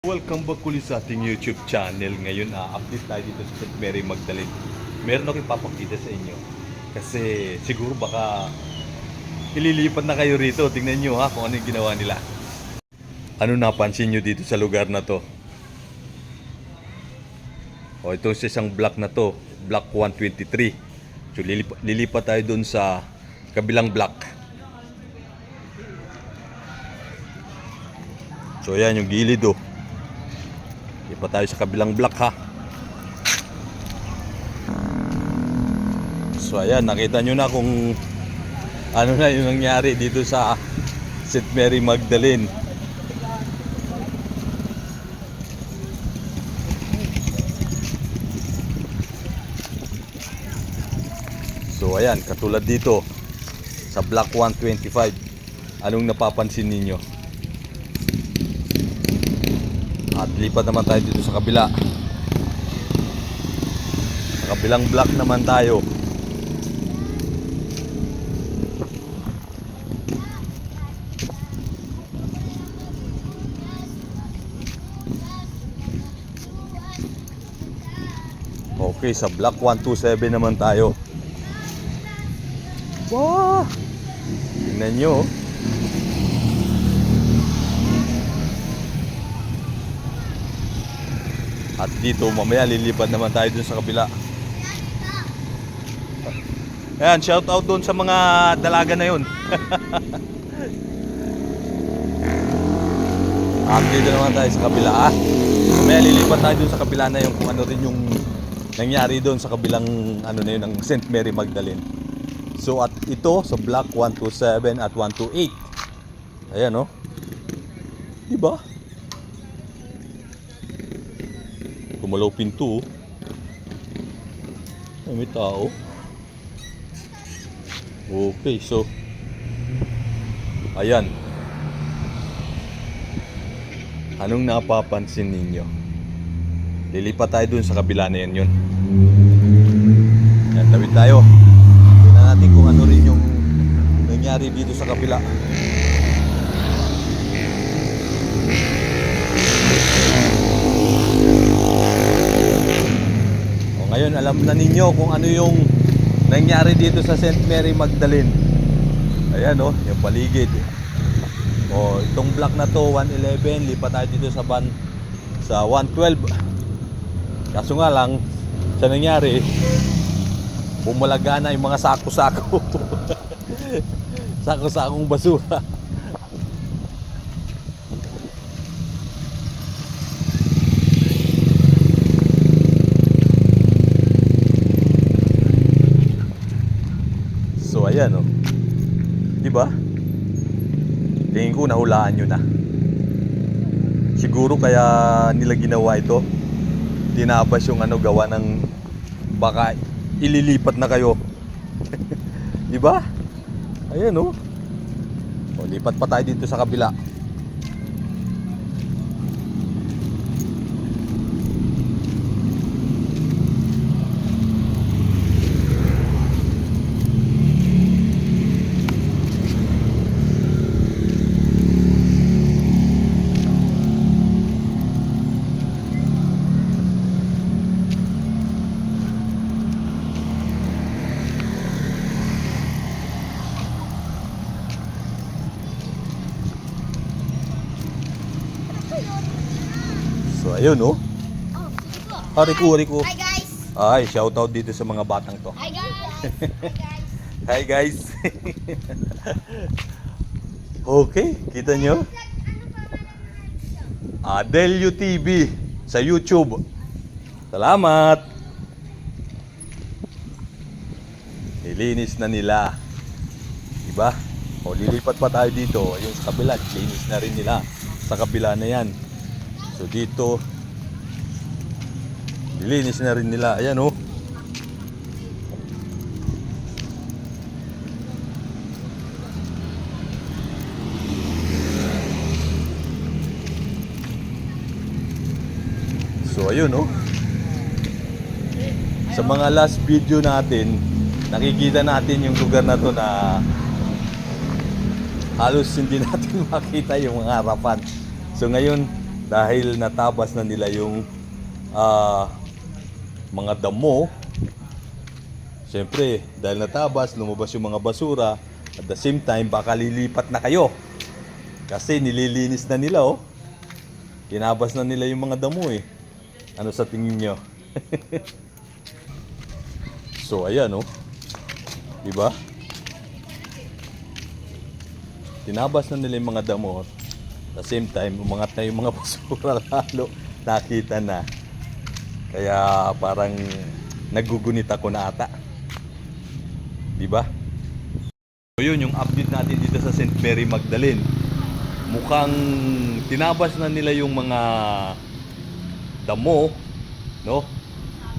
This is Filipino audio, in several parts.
Welcome back ulit sa ating YouTube channel. Ngayon, update tayo dito sa St. Mary Magdalene. Meron akong ipapakita sa inyo. Kasi siguro baka ililipat na kayo rito. Tingnan nyo ha kung ano yung ginawa nila. Ano napansin nyo dito sa lugar na to? O ito sa isang block na to. Block 123. So lilipat, lilipat tayo dun sa kabilang block. So yan yung gilid oh. Ipa tayo sa kabilang block ha. So ayan, nakita nyo na kung ano na yung nangyari dito sa St. Mary Magdalene. So ayan, katulad dito sa block 125. Anong napapansin ninyo? At lipat naman tayo dito sa kabila. Sa kabilang block naman tayo. Okay, sa block 127 naman tayo. Wow! Tingnan nyo. At dito, mamaya lilipat naman tayo dun sa kabila. Ayan, shout out doon sa mga dalaga na yun. At dito naman tayo sa kabila. Ah. Mamaya lilipat tayo dun sa kabila na yung kung ano rin yung nangyari doon sa kabilang ano na yun ng St. Mary Magdalene. So at ito sa block 127 at 128. Ayan oh. Diba? Gumalaw pinto. Ay, may tao. Okay, so ayan. Anong napapansin ninyo? Lilipat tayo dun sa kabila na yan yun. Yan, tawid tayo. Tingnan natin kung ano rin yung nangyari dito sa kabila. Ngayon, alam na ninyo kung ano yung nangyari dito sa St. Mary Magdalene. Ayan o, yung paligid. O, itong block na to, 111, lipat tayo dito sa ban sa 112. Kaso nga lang, sa nangyari, bumalaga na yung mga sako-sako. Sako-sakong basura. So ayan oh. 'Di ba? Tingin ko nahulaan nyo na. Siguro kaya nila ginawa ito. Tinabas yung ano gawa ng baka ililipat na kayo. 'Di ba? Ayan oh. O lipat pa tayo dito sa kabila. Ayun oh. Oh, sige po. Ah, Rico, Rico. Hi guys! Ay, shoutout dito sa mga batang to. Hi guys! Hi guys! Hi guys. okay, kita nyo? Adelio TV sa YouTube. Salamat. Nilinis na nila. Diba? O lilipat pa tayo dito. Yung sa kabila, linis na rin nila. Sa kabila na yan. So dito, nilinis na rin nila. Ayan oh. So ayun oh. Sa mga last video natin, nakikita natin yung lugar na to na halos hindi natin makita yung mga harapan. So ngayon, dahil natabas na nila yung ah, mga damo. Siyempre, dahil natabas, lumabas yung mga basura. At the same time, baka lilipat na kayo. Kasi nililinis na nila, oh. Kinabas na nila yung mga damo, eh. Ano sa tingin nyo? so, ayan, oh. Diba? Tinabas na nila yung mga damo. At the same time, umangat na yung mga basura lalo. Nakita na. Kaya parang nagugunit ako na ata. Di ba? So yun, yung update natin dito sa St. Mary Magdalene. Mukhang tinabas na nila yung mga damo, no?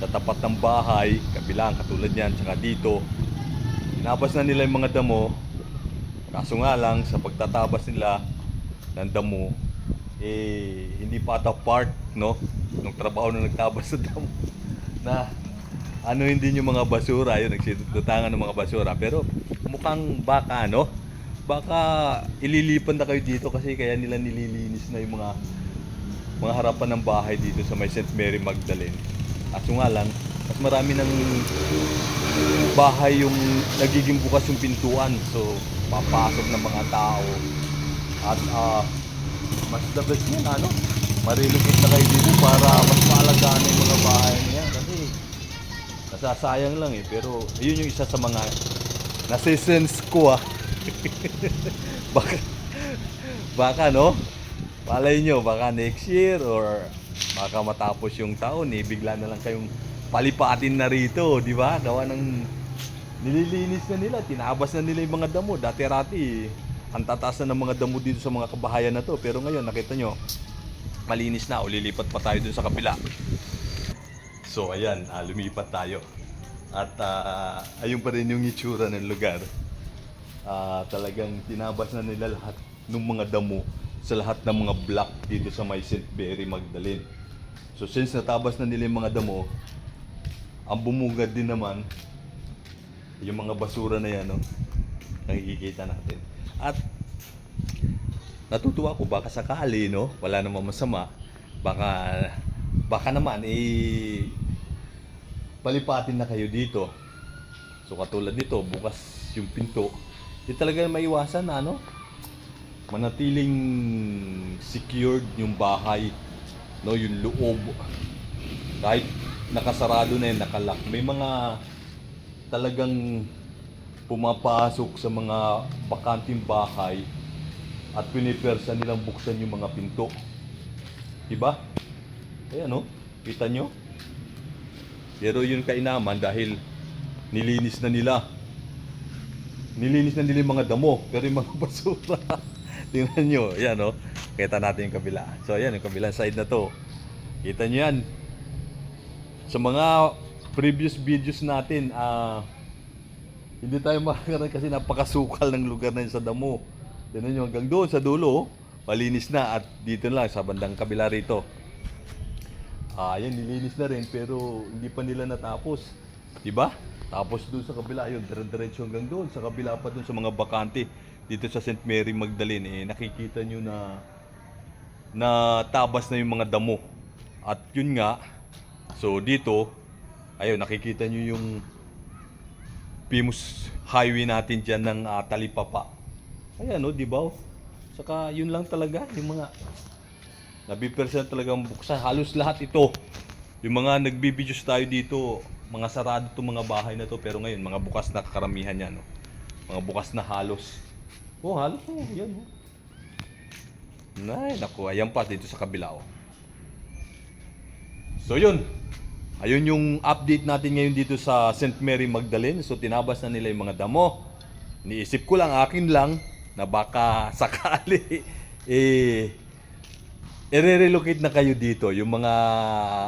Sa tapat ng bahay, kabilang katulad yan, tsaka dito. Tinabas na nila yung mga damo. Kaso nga lang, sa pagtatabas nila ng damo, eh, hindi pa ata part, no? Nung trabaho na nagtabas sa damo. Na, ano hindi yung mga basura, yun, nagsitutangan ng mga basura. Pero, mukhang baka, no? Baka ililipan na kayo dito kasi kaya nila nililinis na yung mga mga harapan ng bahay dito sa may St. Mary Magdalene. Kaso nga lang, mas marami ng bahay yung nagiging bukas yung pintuan. So, papasok ng mga tao. At ah, mas the best yan, ano? Marilocate na kayo dito para mas maalagaan yung mga bahay niya. Kasi, nasasayang lang eh. Pero, yun yung isa sa mga nasisense ko ah. baka, baka no? Palay nyo, baka next year or baka matapos yung taon eh, bigla na lang kayong palipatin na rito, di ba? Gawa ng nililinis na nila, tinabas na nila yung mga damo. Dati-rati, ang tataas ng mga damo dito sa mga kabahayan na to. Pero ngayon, nakita nyo, malinis na o lilipat pa tayo dun sa kapila. So ayan, ah, lumipat tayo. At ah, ayun pa rin yung itsura ng lugar. Ah, talagang tinabas na nila lahat ng mga damo sa lahat ng mga block dito sa may St. Mary Magdalene. So since natabas na nila yung mga damo, ang bumungad din naman yung mga basura na yan, no? Nakikita natin. At natutuwa ko baka sakali, no? Wala namang masama. Baka baka naman eh palipatin na kayo dito. So katulad nito, bukas yung pinto, di talaga maiwasan na ano, manatiling secured yung bahay, no, yung loob. Kahit nakasarado na yun, nakalock. May mga talagang pumapasok sa mga bakanting bahay at pinipersa nilang buksan yung mga pinto. Diba? Ayan no, kita nyo? Pero yun kainaman dahil nilinis na nila. Nilinis na nila yung mga damo, pero yung mga basura. Tingnan nyo, yan no. Kita natin yung kabila. So ayan, yung kabilang side na to. Kita nyo yan. Sa mga previous videos natin, ah, hindi tayo makakaroon kasi napakasukal ng lugar na yun sa damo. Tingnan nyo, hanggang doon sa dulo, malinis na at dito na lang sa bandang kabila rito. Ah, yan, nilinis na rin pero hindi pa nila natapos. 'Di ba? Tapos doon sa kabila, yun, dire-diretso hanggang doon. Sa kabila pa doon sa mga bakante dito sa St. Mary Magdalene, eh, nakikita nyo na na tabas na yung mga damo. At yun nga, so dito, ayun, nakikita nyo yung famous highway natin dyan ng ah, Talipapa. Ayan, no, di ba? Saka yun lang talaga, yung mga Nabipersen talagang buksan. Halos lahat ito. Yung mga nagbibidyo's tayo dito, mga sarado itong mga bahay na to. Pero ngayon, mga bukas na karamihan yan. No? Mga bukas na halos. Oh, halos. Oh, yan. Oh. Nay, naku. Ayan pa dito sa kabila. Oh. So yun. Ayun yung update natin ngayon dito sa St. Mary Magdalene. So tinabas na nila yung mga damo. Niisip ko lang, akin lang, na baka sakali, eh, i-relocate na kayo dito, yung mga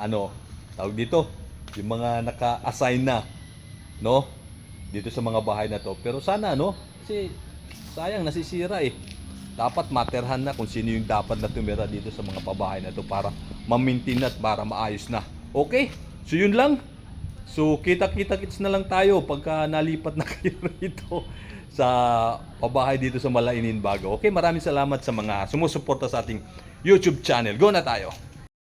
ano, tawag dito, yung mga naka-assign na, no? Dito sa mga bahay na to. Pero sana, no? Kasi sayang nasisira eh. Dapat materhan na kung sino yung dapat na tumira dito sa mga pabahay na to para ma-maintain at para maayos na. Okay? So yun lang. So kita-kita kits na lang tayo pagka nalipat na kayo rito sa pabahay dito sa Malainin Bago. Okay, maraming salamat sa mga sumusuporta sa ating YouTube channel. Go na tayo!